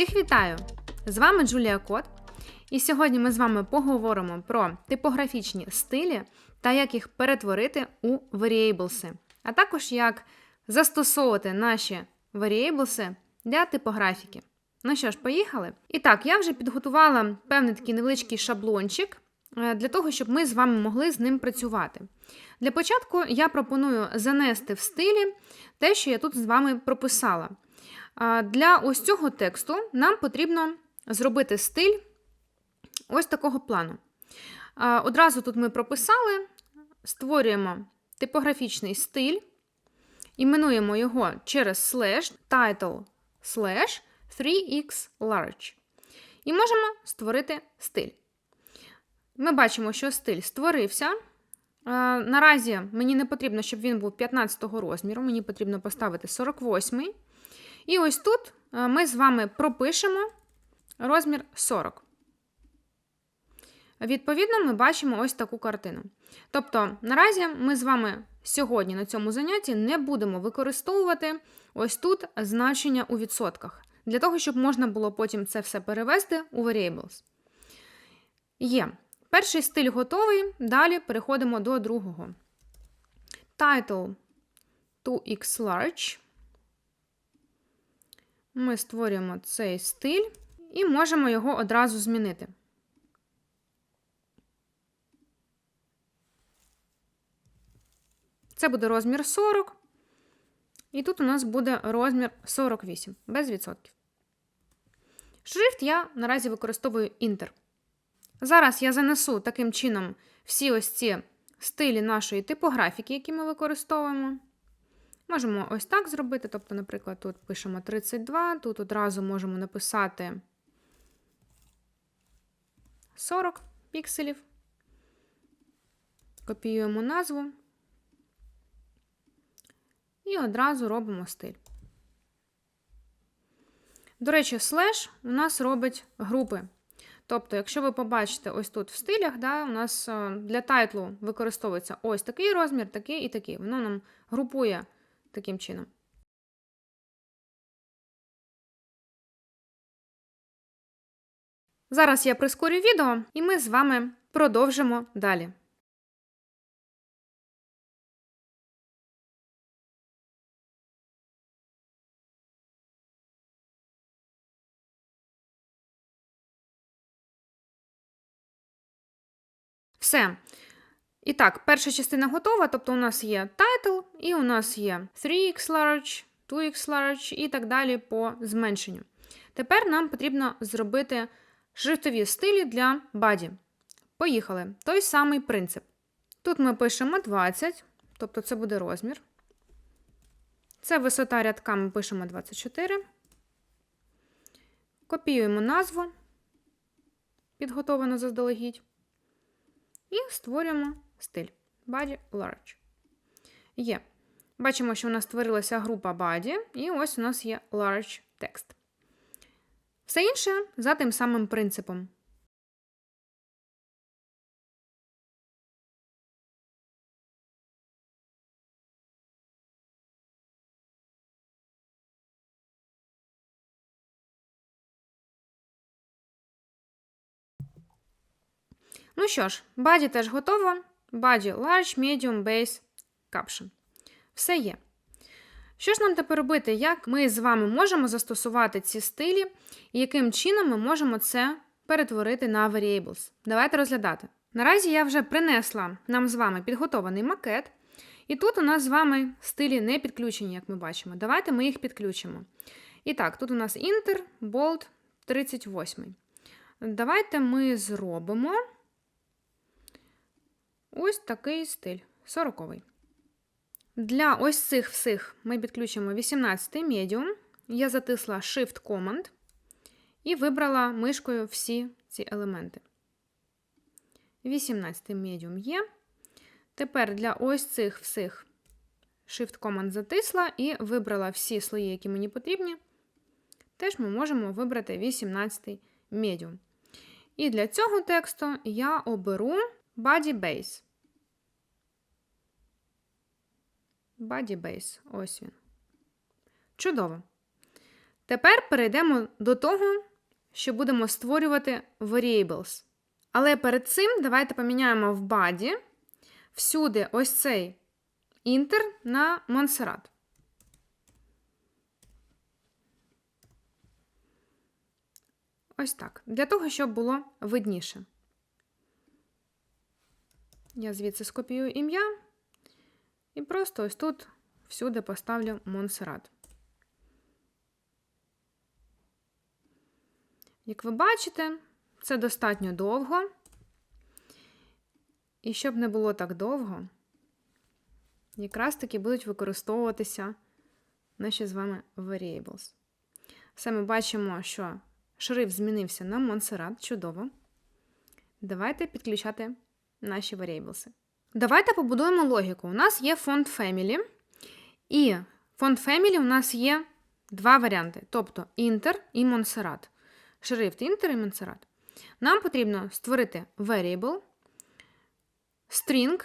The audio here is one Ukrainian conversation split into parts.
Всіх вітаю! З вами Джулія Кот. І сьогодні ми з вами поговоримо про типографічні стилі та як їх перетворити у variables, а також як застосовувати наші variables для типографіки. Ну що ж, поїхали? І так, я вже підготувала певний такий невеличкий шаблончик е, для того, щоб ми з вами могли з ним працювати. Для початку я пропоную занести в стилі те, що я тут з вами прописала. Для ось цього тексту нам потрібно зробити стиль ось такого плану. Одразу тут ми прописали, створюємо типографічний стиль, іменуємо його через слеш, title slash 3x large. І можемо створити стиль. Ми бачимо, що стиль створився. Наразі мені не потрібно, щоб він був 15 розміру, мені потрібно поставити 48. І ось тут е, ми з вами пропишемо розмір 40. Відповідно, ми бачимо ось таку картину. Тобто, наразі ми з вами сьогодні на цьому занятті не будемо використовувати ось тут значення у відсотках, для того, щоб можна було потім це все перевести у variables. Є. Перший стиль готовий, далі переходимо до другого. Title 2x large. Ми створюємо цей стиль і можемо його одразу змінити. Це буде розмір 40. І тут у нас буде розмір 48 без відсотків. Шрифт я наразі використовую Інтер. Зараз я занесу таким чином всі ось ці стилі нашої типографіки, які ми використовуємо. Можемо ось так зробити. Тобто, наприклад, тут пишемо 32, тут одразу можемо написати 40 пікселів. Копіюємо назву. І одразу робимо стиль. До речі, слеш у нас робить групи. Тобто, якщо ви побачите ось тут в стилях, да, у нас е, для тайтлу використовується ось такий розмір, такий і такий. Воно нам групує таким чином. Зараз я прискорю відео, і ми з вами продовжимо далі. Все. І так, перша частина готова, тобто у нас є title, і у нас є 3x large, 2x large і так далі по зменшенню. Тепер нам потрібно зробити шрифтові стилі для body. Поїхали. Той самий принцип. Тут ми пишемо 20, тобто це буде розмір. Це висота рядка ми пишемо 24. Копіюємо назву, підготовлену заздалегідь. І створюємо стиль Body Large. Є. Бачимо, що у нас створилася група Body, і ось у нас є Large Text. Все інше за тим самим принципом. Ну що ж, баді теж готово. Body Large, Medium, Base, Caption. Все є. Що ж нам тепер робити, як ми з вами можемо застосувати ці стилі, і яким чином ми можемо це перетворити на variables? Давайте розглядати. Наразі я вже принесла нам з вами підготований макет. І тут у нас з вами стилі не підключені, як ми бачимо. Давайте ми їх підключимо. І так, тут у нас Inter, Bold 38. Давайте ми зробимо. Ось такий стиль 40-й. Для ось цих всіх ми підключимо 18-й медіум. Я затисла Shift Command і вибрала мишкою всі ці елементи. 18-й медіум є. Тепер для ось цих всіх Shift Command затисла і вибрала всі слої, які мені потрібні. Теж ми можемо вибрати 18-й медіум. І для цього тексту я оберу. Body Base. Body Base. Ось він. Чудово. Тепер перейдемо до того, що будемо створювати variables. Але перед цим давайте поміняємо в баді всюди ось цей інтер на Montserrat. Ось так. Для того, щоб було видніше. Я звідси скопіюю ім'я і просто ось тут всюди поставлю Монсеррат. Як ви бачите, це достатньо довго. І щоб не було так довго, якраз таки будуть використовуватися наші з вами variables. Все ми бачимо, що шрифт змінився на Montserrat. Чудово. Давайте підключати наші variables. Давайте побудуємо логіку. У нас є фонд Family, і фонд Family у нас є два варіанти: тобто Inter і Montserrat. Шрифт Inter і Montserrat. Нам потрібно створити variable, string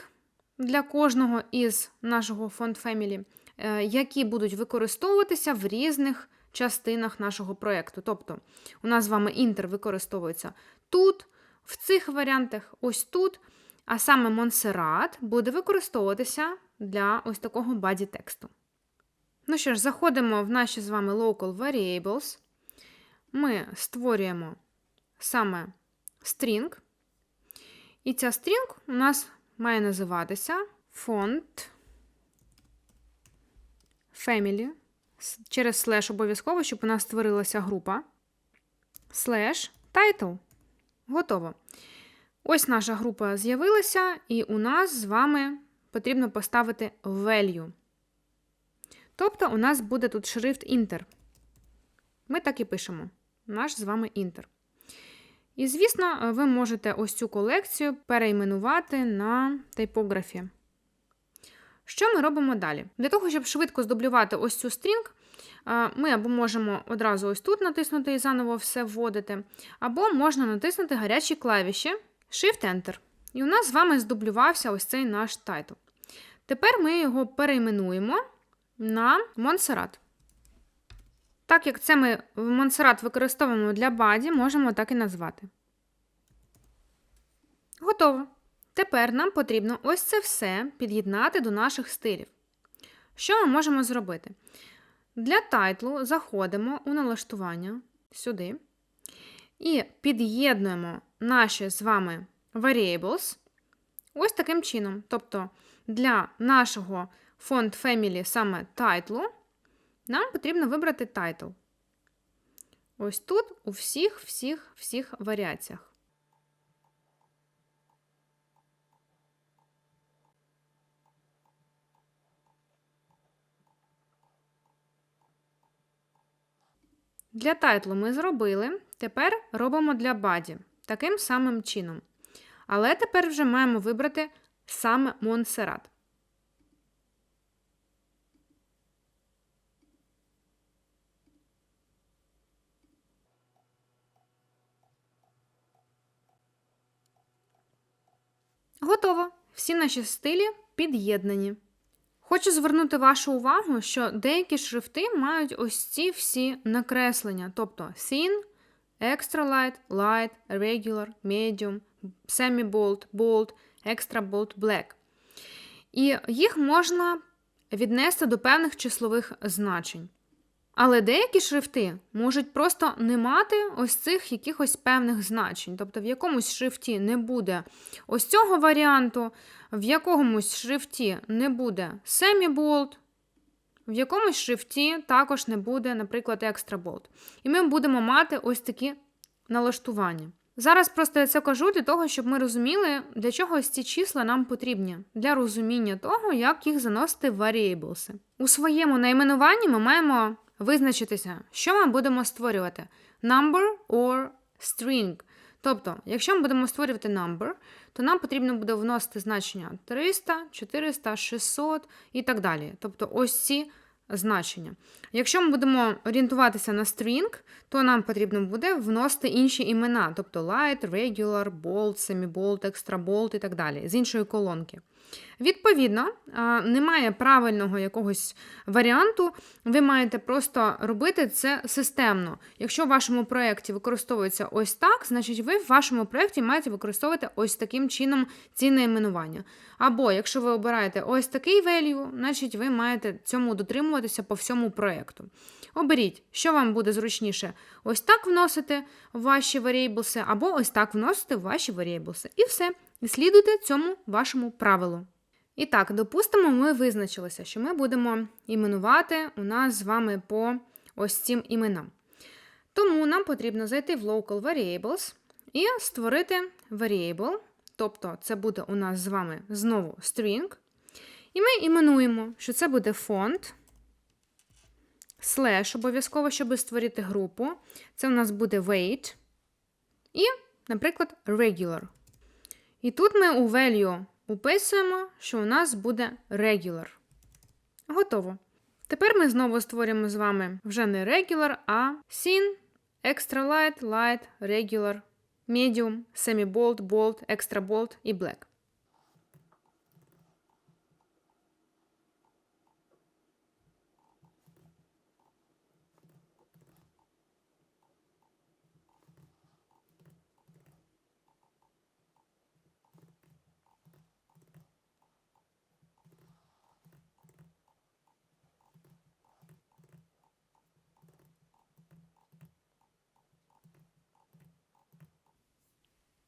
для кожного із нашого фонд Family, е, які будуть використовуватися в різних частинах нашого проєкту. Тобто, у нас з вами Inter використовується тут, в цих варіантах, ось тут. А саме Montserrat буде використовуватися для ось такого баді тексту. Ну що ж, заходимо в наші з вами local variables. Ми створюємо саме string. І ця string у нас має називатися font family. Через слеш обов'язково, щоб у нас створилася група. Slash title. Готово. Ось наша група з'явилася, і у нас з вами потрібно поставити value. Тобто, у нас буде тут шрифт Inter. Ми так і пишемо. Наш з вами Inter. І, звісно, ви можете ось цю колекцію перейменувати на типографі. Що ми робимо далі? Для того, щоб швидко здублювати ось цю стрінг, ми або можемо одразу ось тут натиснути і заново все вводити, або можна натиснути гарячі клавіші. Shift-Enter. І у нас з вами здублювався ось цей наш тайтл. Тепер ми його перейменуємо на Montserrat. Так як це ми Montserrat використовуємо для баді, можемо так і назвати. Готово. Тепер нам потрібно ось це все під'єднати до наших стилів. Що ми можемо зробити? Для тайтлу заходимо у налаштування сюди. І під'єднуємо наші з вами variables ось таким чином. Тобто для нашого фонд Family саме title, нам потрібно вибрати title. Ось тут у всіх, всіх, всіх варіаціях. Для тайтлу ми зробили. Тепер робимо для баді таким самим чином. Але тепер вже маємо вибрати саме Монсеррат. Готово! Всі наші стилі під'єднані. Хочу звернути вашу увагу, що деякі шрифти мають ось ці всі накреслення, тобто thin, extra light, light, regular, medium, semi-bold, bold, extra bold, black. І їх можна віднести до певних числових значень. Але деякі шрифти можуть просто не мати ось цих якихось певних значень. Тобто в якомусь шрифті не буде ось цього варіанту, в якомусь шрифті не буде semi-bold, в якомусь шрифті також не буде, наприклад, extra bold. І ми будемо мати ось такі налаштування. Зараз просто я це кажу для того, щоб ми розуміли, для чого ось ці числа нам потрібні, для розуміння того, як їх заносити в variables. У своєму найменуванні ми маємо визначитися, що ми будемо створювати: number or string. Тобто, якщо ми будемо створювати number, то нам потрібно буде вносити значення 300, 400, 600 і так далі. Тобто, ось ці значення. Якщо ми будемо орієнтуватися на string, то нам потрібно буде вносити інші імена, тобто light, regular, bold, semi-bold, extra bold і так далі, з іншої колонки. Відповідно, немає правильного якогось варіанту, ви маєте просто робити це системно. Якщо в вашому проєкті використовується ось так, значить ви в вашому проєкті маєте використовувати ось таким чином ці найменування. Або якщо ви обираєте ось такий value, значить ви маєте цьому дотримуватися по всьому проєкту. Оберіть, що вам буде зручніше, ось так вносити ваші variables, або ось так вносити ваші variables. І все. І слідуйте цьому вашому правилу. І так, допустимо, ми визначилися, що ми будемо іменувати у нас з вами по ось цим іменам. Тому нам потрібно зайти в Local Variables і створити variable, тобто це буде у нас з вами знову string. І ми іменуємо, що це буде фонд, слеш обов'язково, щоб створити групу. Це у нас буде weight. І, наприклад, regular. І тут ми у value уписуємо, що у нас буде regular. Готово. Тепер ми знову створюємо з вами вже не regular, а thin, extra light, light, regular, medium, semi-bold, bold, extra bold і black.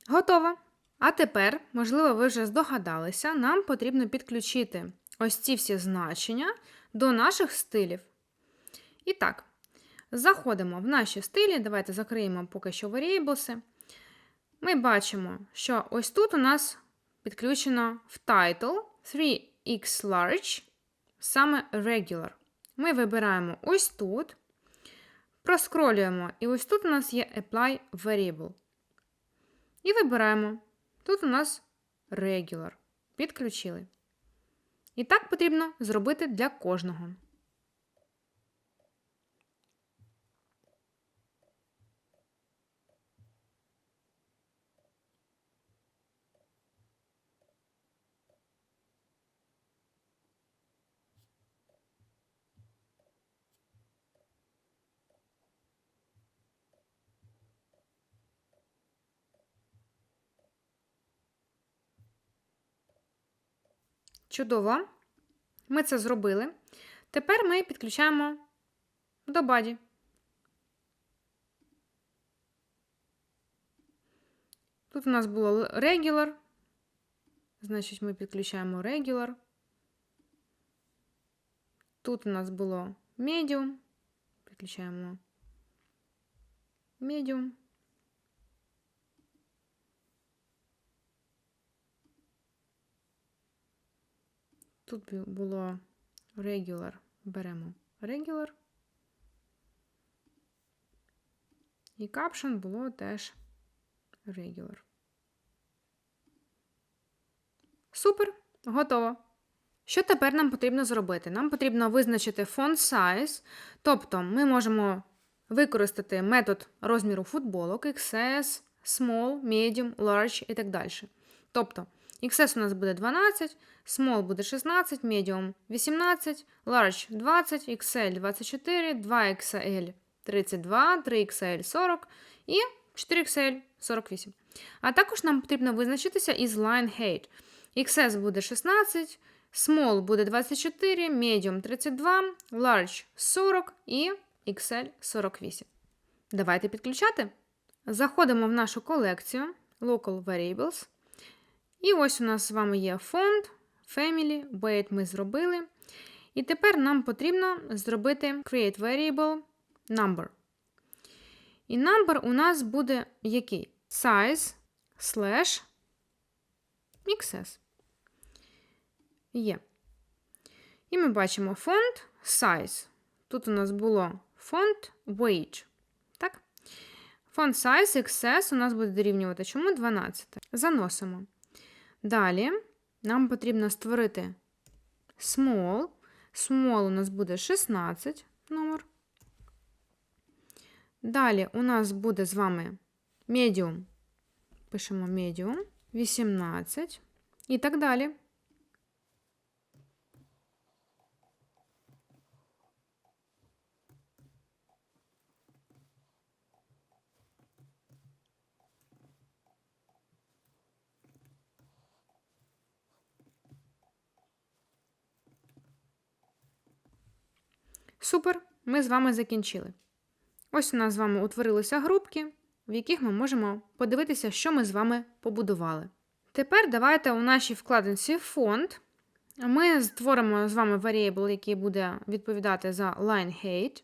Готово. А тепер, можливо, ви вже здогадалися, нам потрібно підключити ось ці всі значення до наших стилів. І так, заходимо в наші стилі. Давайте закриємо поки що variables. Ми бачимо, що ось тут у нас підключено в title 3x large, саме regular. Ми вибираємо ось тут, проскролюємо, і ось тут у нас є Apply Variable. І вибираємо. Тут у нас regular. Підключили. І так потрібно зробити для кожного. Чудово. Ми це зробили. Тепер ми підключаємо до баді. Тут у нас було regular. Значить, ми підключаємо regular. Тут у нас було medium. Підключаємо medium. Тут було regular. Беремо regular. І caption було теж regular. Супер, готово. Що тепер нам потрібно зробити? Нам потрібно визначити font size, тобто ми можемо використати метод розміру футболок XS, Small, Medium, Large і так далі. Тобто, XS у нас буде 12, Small буде 16, Medium 18, Large 20, XL 24, 2XL 32, 3XL 40 і 4XL 48. А також нам потрібно визначитися із line height. XS буде 16, Small буде 24, Medium 32, Large 40 і XL 48. Давайте підключати. Заходимо в нашу колекцію Local Variables. І ось у нас з вами є фонд, Family, Weight ми зробили. І тепер нам потрібно зробити Create Variable Number. І number у нас буде який? Size slash XS. Є. І ми бачимо фонд size. Тут у нас було фонд wage. Так? Фонд size XS у нас буде дорівнювати чому 12. Заносимо. Далі нам потрібно створити small. Small у нас буде 16 номер. Далі у нас буде з вами medium. Пишемо medium 18 і так далі. Супер, ми з вами закінчили. Ось у нас з вами утворилися групки, в яких ми можемо подивитися, що ми з вами побудували. Тепер давайте у нашій вкладинці фонд. Ми створимо з вами variable, який буде відповідати за line height.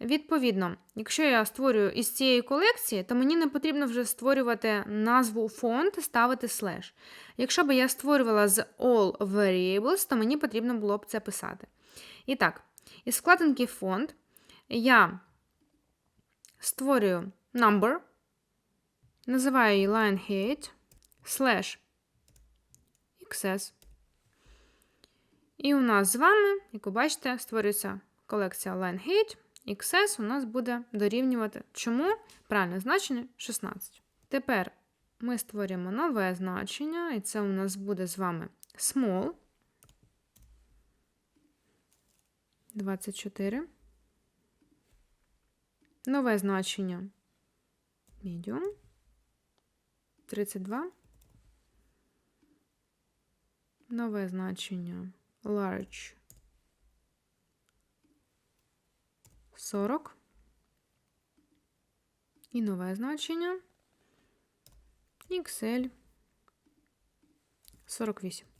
Відповідно, якщо я створюю із цієї колекції, то мені не потрібно вже створювати назву фонд ставити слеш. Якщо б я створювала з all variables, то мені потрібно було б це писати. І так, із вкладинки фонд я створюю number, називаю її height, slash XS. І у нас з вами, як ви бачите, створюється колекція height. XS у нас буде дорівнювати. Чому? Правильне значення 16. Тепер ми створюємо нове значення, і це у нас буде з вами small 24. Нове значення medium 32. Нове значення large 40. І нове значення XL 48.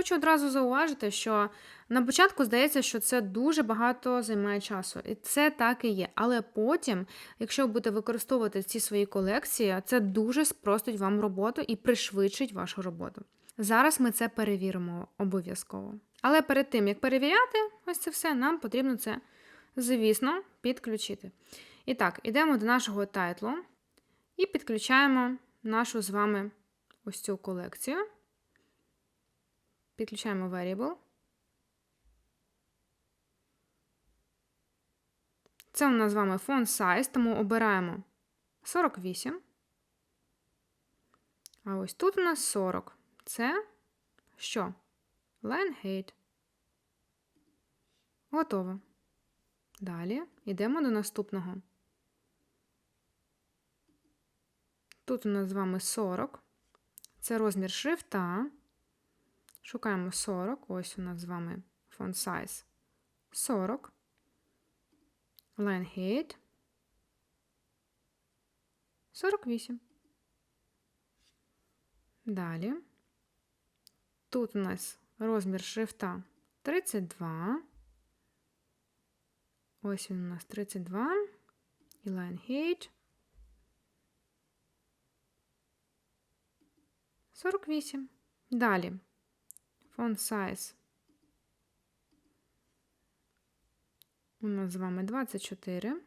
Хочу одразу зауважити, що на початку здається, що це дуже багато займає часу. І це так і є. Але потім, якщо ви будете використовувати ці свої колекції, це дуже спростить вам роботу і пришвидшить вашу роботу. Зараз ми це перевіримо обов'язково. Але перед тим, як перевіряти ось це все, нам потрібно це, звісно, підключити. І так, йдемо до нашого тайтлу і підключаємо нашу з вами ось цю колекцію. Підключаємо variable. Це у нас з вами font size, тому обираємо 48. А ось тут у нас 40. Це що? Line height. Готово. Далі йдемо до наступного. Тут у нас з вами 40. Це розмір шрифта. Шукаємо 40. Ось у нас з вами font size 40. Line height 48. Далі. Тут у нас розмір шрифта 32. Ось він у нас 32. І line height 48. Далі. Font size. У нас з вами 24.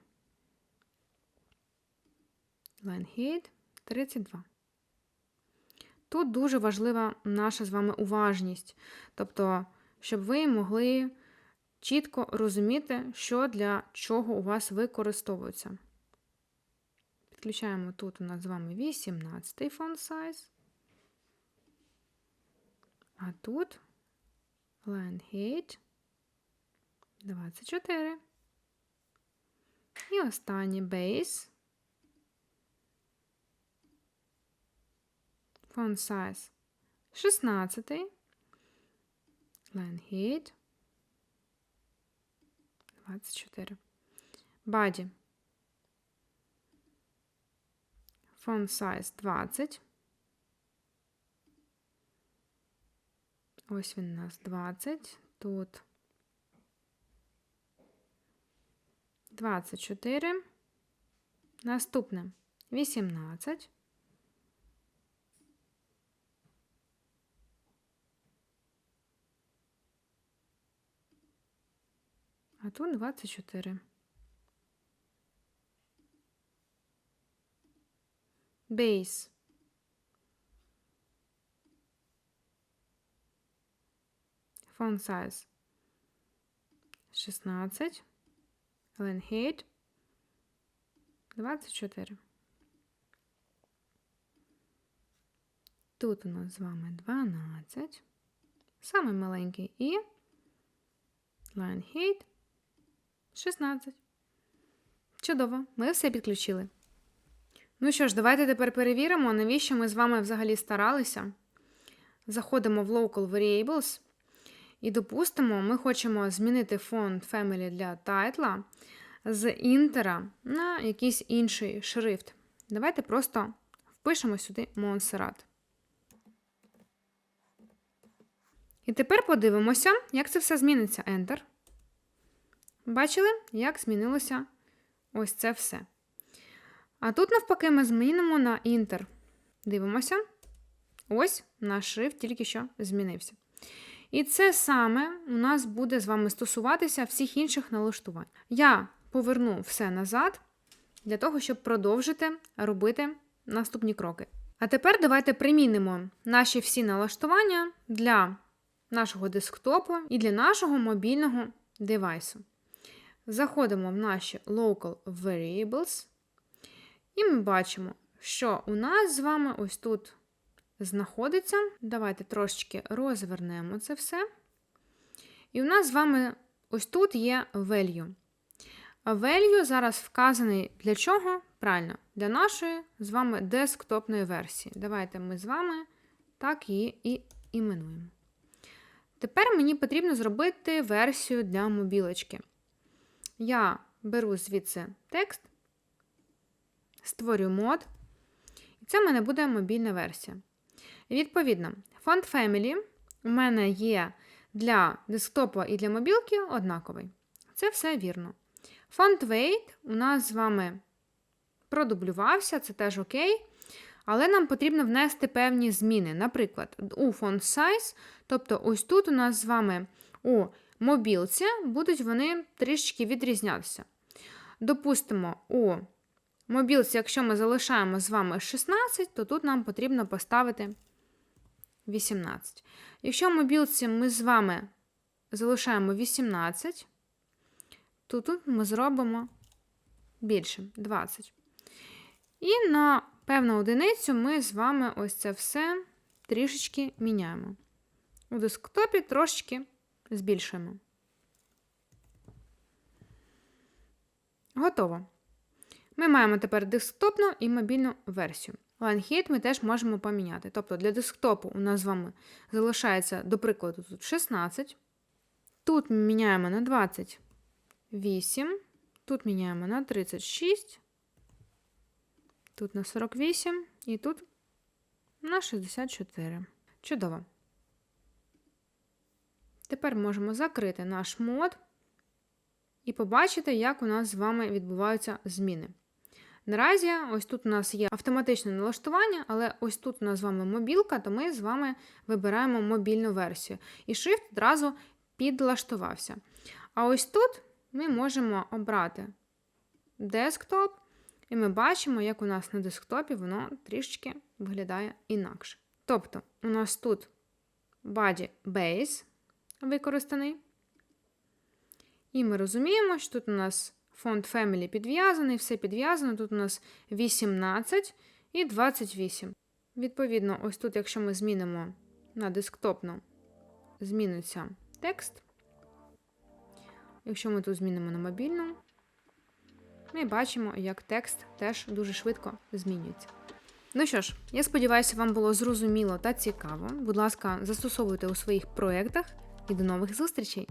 Line height 32. Тут дуже важлива наша з вами уважність. Тобто, щоб ви могли чітко розуміти, що для чого у вас використовується. Підключаємо тут у нас з вами 18 font size. А тут height 24. І останній base. Font size 16. Line height 24. Body. Font size 20. Ось він у нас 20. Тут 24. Наступне 18. А тут 24. Base. Font size 16. Line height 24. Тут у нас з вами 12. Самий маленький і line height 16. Чудово, ми все підключили. Ну що ж, давайте тепер перевіримо, навіщо ми з вами взагалі старалися. Заходимо в Local Variables. І допустимо, ми хочемо змінити фонд Family для тайтла з інтера на якийсь інший шрифт. Давайте просто впишемо сюди Montserrat. І тепер подивимося, як це все зміниться. Enter. Бачили, як змінилося ось це все. А тут, навпаки, ми змінимо на Інтер. Дивимося. Ось наш шрифт тільки що змінився. І це саме у нас буде з вами стосуватися всіх інших налаштувань. Я поверну все назад для того, щоб продовжити робити наступні кроки. А тепер давайте примінимо наші всі налаштування для нашого десктопу і для нашого мобільного девайсу. Заходимо в наші Local Variables, і ми бачимо, що у нас з вами ось тут знаходиться. Давайте трошечки розвернемо це все. І у нас з вами ось тут є value. Value зараз вказаний для чого? Правильно, для нашої з вами десктопної версії. Давайте ми з вами так її і іменуємо. Тепер мені потрібно зробити версію для мобілочки. Я беру звідси текст, створюю мод, і це в мене буде мобільна версія. Відповідно, фонд Family у мене є для десктопа і для мобілки однаковий. Це все вірно. Фонд Weight у нас з вами продублювався, це теж окей. Але нам потрібно внести певні зміни. Наприклад, у фонд Size, тобто ось тут у нас з вами у мобілці будуть вони трішки відрізнятися. Допустимо, у мобілці, якщо ми залишаємо з вами 16, то тут нам потрібно поставити 18. Якщо в мобілці ми з вами залишаємо 18, то тут ми зробимо більше 20. І на певну одиницю ми з вами ось це все трішечки міняємо. У десктопі трошечки збільшуємо. Готово. Ми маємо тепер десктопну і мобільну версію. Line ми теж можемо поміняти. Тобто для десктопу у нас з вами залишається, до прикладу, тут 16. Тут ми міняємо на 28, тут міняємо на 36, тут на 48 і тут на 64. Чудово. Тепер можемо закрити наш мод і побачити, як у нас з вами відбуваються зміни. Наразі, ось тут у нас є автоматичне налаштування, але ось тут у нас з вами мобілка, то ми з вами вибираємо мобільну версію. І Shift одразу підлаштувався. А ось тут ми можемо обрати десктоп, і ми бачимо, як у нас на десктопі воно трішечки виглядає інакше. Тобто, у нас тут body base використаний. І ми розуміємо, що тут у нас фонд Family підв'язаний, все підв'язано. Тут у нас 18 і 28. Відповідно, ось тут, якщо ми змінимо на десктопну, зміниться текст. Якщо ми тут змінимо на мобільну, ми бачимо, як текст теж дуже швидко змінюється. Ну що ж, я сподіваюся, вам було зрозуміло та цікаво. Будь ласка, застосовуйте у своїх проєктах і до нових зустрічей!